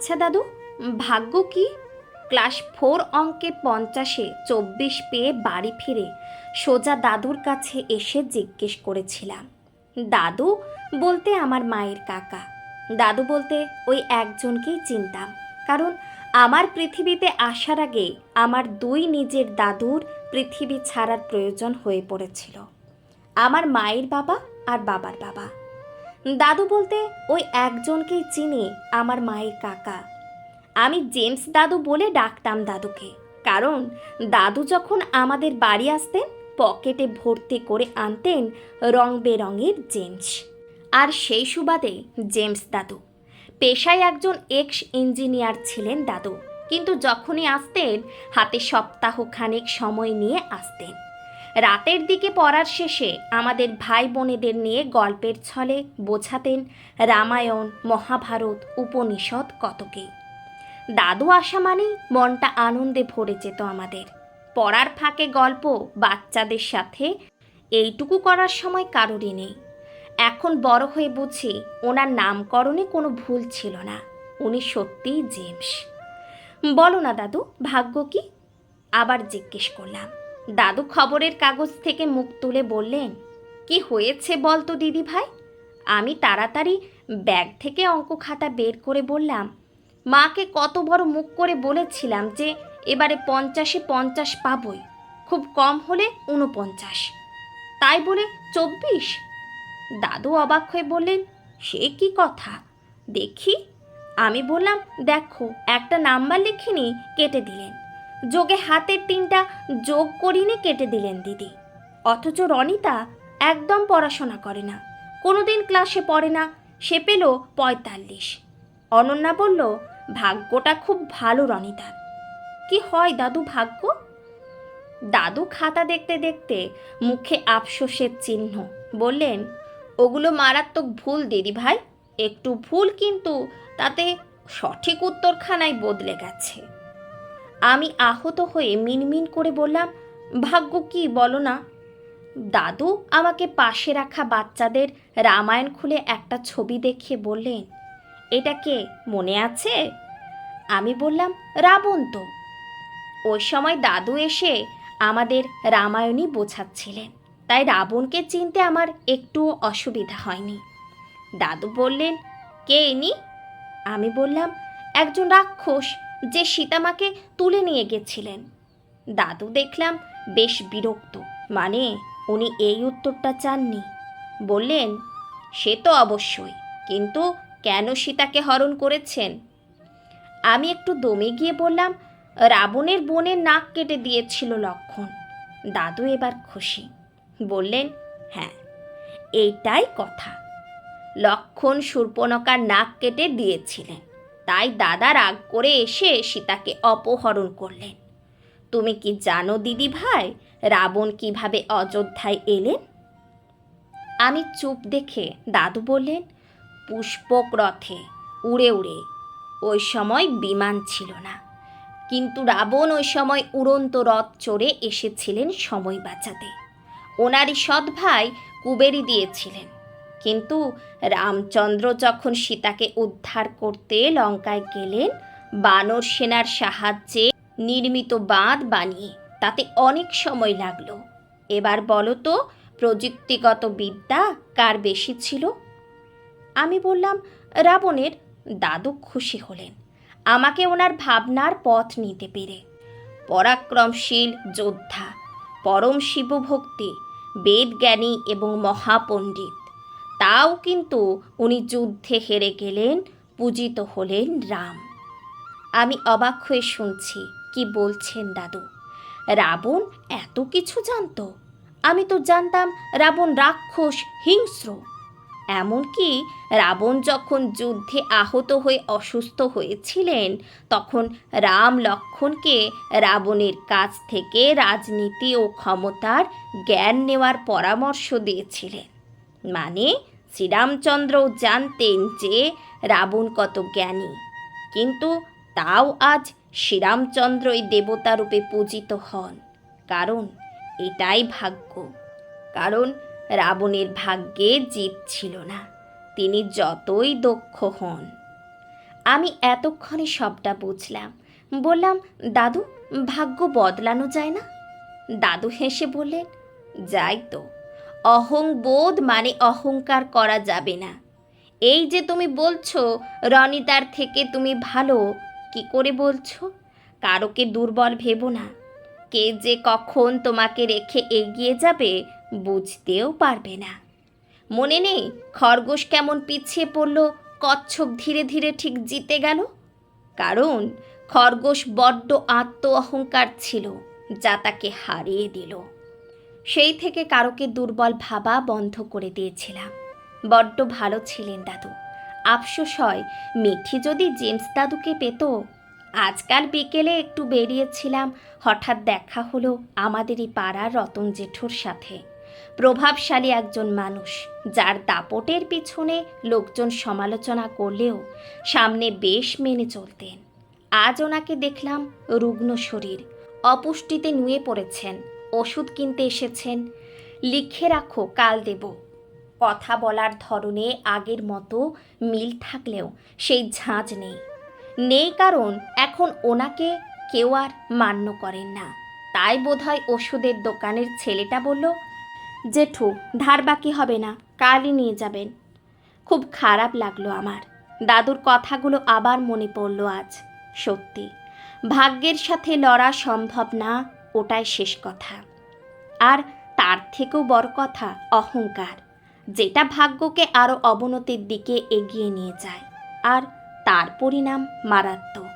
আচ্ছা দাদু, ভাগ্য কি? ক্লাস ফোর অঙ্কে পঞ্চাশে চব্বিশ পেয়ে বাড়ি ফিরে সোজা দাদুর কাছে এসে জিজ্ঞেস করেছিলাম, দাদু, বলতে আমার মায়ের কাকা। দাদু বলতে, ওই একজনকেই চিনতাম, কারণ আমার পৃথিবীতে আসার আগে আমার দুই নিজের দাদুর পৃথিবী ছাড়ার প্রয়োজন হয়ে পড়েছিল। আমার মায়ের বাবা আর বাবার বাবা। দাদু বলতে ওই একজনকেই চিনি আমার মায়ের কাকা। আমি জেমস দাদু বলে ডাকতাম দাদুকে। কারণ দাদু যখন আমাদের বাড়ি আসতেন, পকেটে ভর্তি করে আনতেন রং বেরঙের জেমস। আর সেই সুবাদে জেমস দাদু। পেশায় একজন এক্স ইঞ্জিনিয়ার ছিলেন দাদু। কিন্তু যখনই আসতেন, হাতে সপ্তাহখানেক সময় নিয়ে আসতেন। রাতের দিকে পড়ার শেষে আমাদের ভাই বোনেদের নিয়ে গল্পের ছলে বোঝাতেন রামায়ণ, মহাভারত, উপনিষদ কতকে। দাদু আসা মানেই মনটা আনন্দে ভরে যেত আমাদের। পড়ার ফাঁকে গল্প বাচ্চাদের সাথে এইটুকু করার সময় কারোরই নেই। এখন বড় হয়ে বুঝি ওনার নামকরণে কোনো ভুল ছিল না। উনি সত্যিই জেমস। বলো না দাদু, ভাগ্য কি? আবার জিজ্ঞেস করলাম। দাদু খবরের কাগজ থেকে মুখ তুলে বললেন, কি হয়েছে বলতো দিদি ভাই? আমি তাড়াতাড়ি ব্যাগ থেকে অঙ্ক খাতা বের করে বললাম, মাকে কত বড় মুখ করে বলেছিলাম যে এবারে পঞ্চাশে পঞ্চাশ পাবই, খুব কম হলে উনপঞ্চাশ তাই বলে চব্বিশ? দাদু অবাক হয়ে বললেন, সে কি কথা? দেখি। আমি বললাম, দেখো, একটা নাম্বার লিখিনি, কেটে দিলেন। যোগে হাতের তিনটা যোগ করিনে কেটে দিলেন দিদি। অথচ রনিতা একদম পড়াশোনা করে না। কোনোদিন ক্লাসে পড়ে না, সে পেল পঁয়তাল্লিশ। অনন্যা বলল, ভাগ্যটা খুব ভালো রনিতার কি হয় দাদু ভাগ্য? দাদু খাতা দেখতে দেখতে মুখে আফসোসের চিহ্ন বললেন, ওগুলো মারাত্মক ভুল দিদি ভাই। একটু ভুল কিন্তু তাতে সঠিক উত্তরখানায় বদলে গেছে। আমি আহত হয়ে মিনমিন করে বললাম, ভাগ্য কি বলো না? দাদু আমাকে পাশে রাখা বাচ্চাদের রামায়ণ খুলে একটা ছবি দেখে বললেন, এটা কে, মনে আছে? আমি বললাম, রাবণ তো। ওই সময় দাদু এসে আমাদের রামায়ণই বোঝাচ্ছিলেন, তাই রাবণকে চিনতে আমার একটু অসুবিধা হয়নি। দাদু বললেন, কে ইনি? আমি বললাম, একজন রাক্ষস যে সীতামাকে তুলে নিয়ে গেছিলেন। দাদু দেখলাম বেশ বিরক্ত। মানে উনি এই উত্তরটা চাননি। বললেন, সে তো অবশ্যই, কিন্তু কেন সীতাকে হরণ করেছেন? আমি একটু দমে গিয়ে বললাম, রাবণের বোনের নাক কেটে দিয়েছিল লক্ষণ। দাদু এবার খুশি। বললেন হ্যাঁ এইটাই কথা। লক্ষণ শূর্পণকার নাক কেটে দিয়েছিলেন। তাই দাদা রাগ করে এসে সীতাকে অপহরণ করলেন। তুমি কি জানো, দিদি ভাই, রাবণ কীভাবে অযোধ্যায় এলেন? আমি চুপ দেখে দাদু বললেন পুষ্পক রথে উড়ে উড়ে। ওই সময় বিমান ছিল না। কিন্তু রাবণ ওই সময় উড়ন্ত রথ চড়ে এসেছিলেন সময় বাঁচাতে। ওনারই সৎ ভাই কুবেরি দিয়েছিলেন। কিন্তু রামচন্দ্র যখন সীতাকে উদ্ধার করতে লঙ্কায় গেলেন, বানর সেনার সাহায্যে নির্মিত বাঁধ বানিয়ে তাতে অনেক সময় লাগল। এবার বলো তো, প্রযুক্তিগত বিদ্যা কার বেশি ছিল? আমি বললাম, রাবণের। দাদু খুশি হলেন। আমাকে ওনার ভাবনার পথ নিতে পেরে। পরাক্রমশীল যোদ্ধা, পরম শিবভক্তি, বেদজ্ঞানী এবং মহাপণ্ডিত। তাও কিন্তু উনি যুদ্ধে হেরে গেলেন, পূজিত হলেন রাম। আমি অবাক হয়ে শুনছি, কি বলছেন দাদু? রাবণ এত কিছু জানতো? আমি তো জানতাম রাবণ রাক্ষস, হিংস্র। এমনকি রাবণ যখন যুদ্ধে আহত হয়ে অসুস্থ হয়েছিলেন, তখন রাম লক্ষণকে রাবণের কাছ থেকে রাজনীতি ও ক্ষমতার জ্ঞান নেওয়ার পরামর্শ দিয়েছিলেন। মানে শ্রীরামচন্দ্রও জানতেন যে রাবণ কত জ্ঞানী। কিন্তু তাও আজ শ্রীরামচন্দ্রই দেবতারূপে পূজিত হন। কারণ এটাই ভাগ্য। কারণ রাবণের ভাগ্যে জিত ছিল না। তিনি যতই দক্ষ হন। আমি এতক্ষণে সবটা বুঝলাম। বললাম, দাদু, ভাগ্য বদলানো যায় না? দাদু হেসে বললেন, যাই তো। অহংবোধ মানে অহংকার করা যাবে না। এই যে তুমি বলছো রনিতার থেকে তুমি ভালো, কি করে বলছো? কারোকে দুর্বল ভেবো না। কে যে কখন তোমাকে রেখে এগিয়ে যাবে, বুঝতেও পারবে না। মনে নেই খরগোশ কেমন পিছিয়ে পড়ল, কচ্ছপ ধীরে ধীরে ঠিক জিতে গেল? কারণ খরগোশ বড্ড আত্ম অহংকার ছিল, যা তাকে হারিয়ে দিল। সেই থেকে কারোকে দুর্বল ভাবা বন্ধ করে দিয়েছিলাম। বড্ড ভালো ছিলেন দাদু। আফসোস হয়, মিঠি যদি জেমস দাদুকে পেত, আজকাল বিকেলে একটু বেরিয়েছিলাম, হঠাৎ দেখা হলো আমাদেরই পাড়ার রতন জেঠুর সাথে। প্রভাবশালী একজন মানুষ, যার দাপটের পিছনে লোকজন সমালোচনা করলেও সামনে বেশ মেনে চলতেন। আজ ওনাকে দেখলাম রুগ্ন শরীর, অপুষ্টিতে নুয়ে পড়েছেন। ওষুধ কিনতে এসেছেন। লিখে রাখো, কাল দেব। কথা বলার ধরনে আগের মতো মিল থাকলেও সেই ঝাঁজ নেই। নেই কারণ এখন ওনাকে কেউ আর মান্য করেন না। তাই বোধহয় ওষুধের দোকানের ছেলেটা বলল, জেঠু, ধার বাকি হবে না, কালই নিয়ে যাবেন। খুব খারাপ লাগল আমার। দাদুর কথাগুলো আবার মনে পড়ল আজ। সত্যি, ভাগ্যের সাথে লড়া সম্ভব না। ওটাই শেষ কথা। আর তার থেকেও বড় কথা অহংকার, যেটা ভাগ্যকে আরও অবনতির দিকে এগিয়ে নিয়ে যায়। আর তার পরিণাম মারাত্মক।